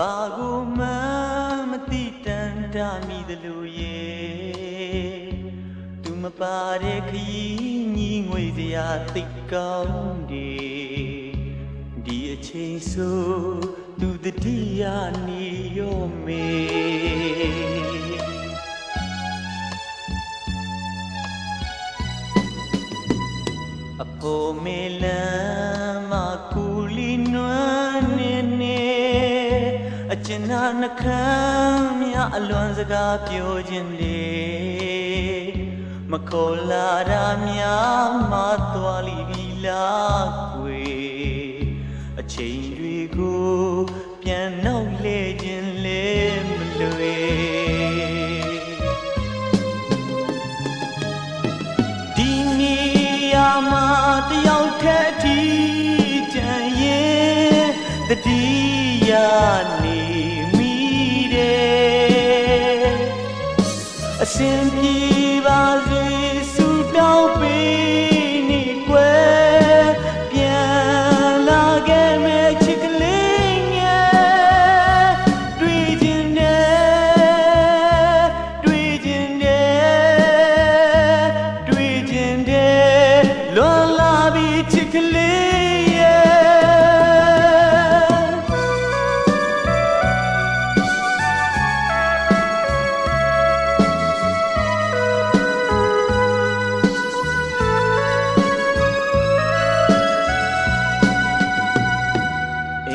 ဘာကိုမှမသိတန်တာမိသလိုရဲ့သူမပါတဲ့ခရီးညီငွေစရာသိတ်ကောင်းတယ်ဒီအချိန်ဆိုသူတတိယနေရောမေအဖို့မေလမ်း အကျဉ်းနာနှခမ်းမြအလွန်စကားပြောခြင်းလေမခေါ်လာတာများမသွားလိပြီလားကွယ်အချိန်တွေကိုပြန်နောက်လေခြင်းလေမလွယ်ဒီနေရာမှာတယောက်ထက်အထိကြံရင်တတိယနေ အစ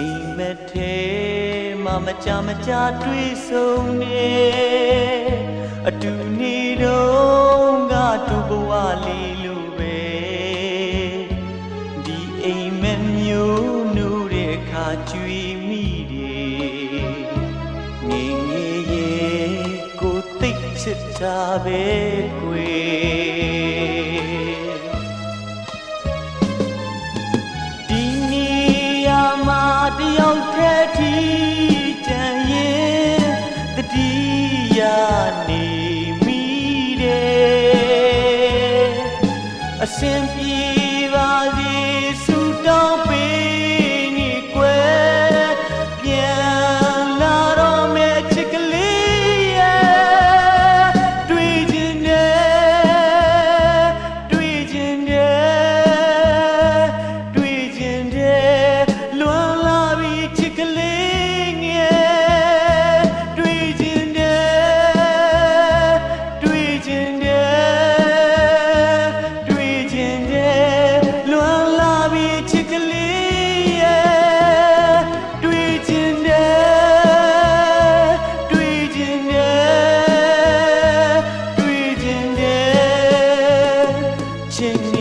အိမ်မက်ထဲမမကြမကြတွေ့ဆုံနေအတူနေတော့ငါတို့ဘဝလေးလိုပဲဒီအိမ်မက်မျိုးနိုးတဲ့အခါကြွေမိတယ်ငယ်ငယ်ရဲ့ကိုသိတ်ချစ်တာပဲကွယ် simple. changing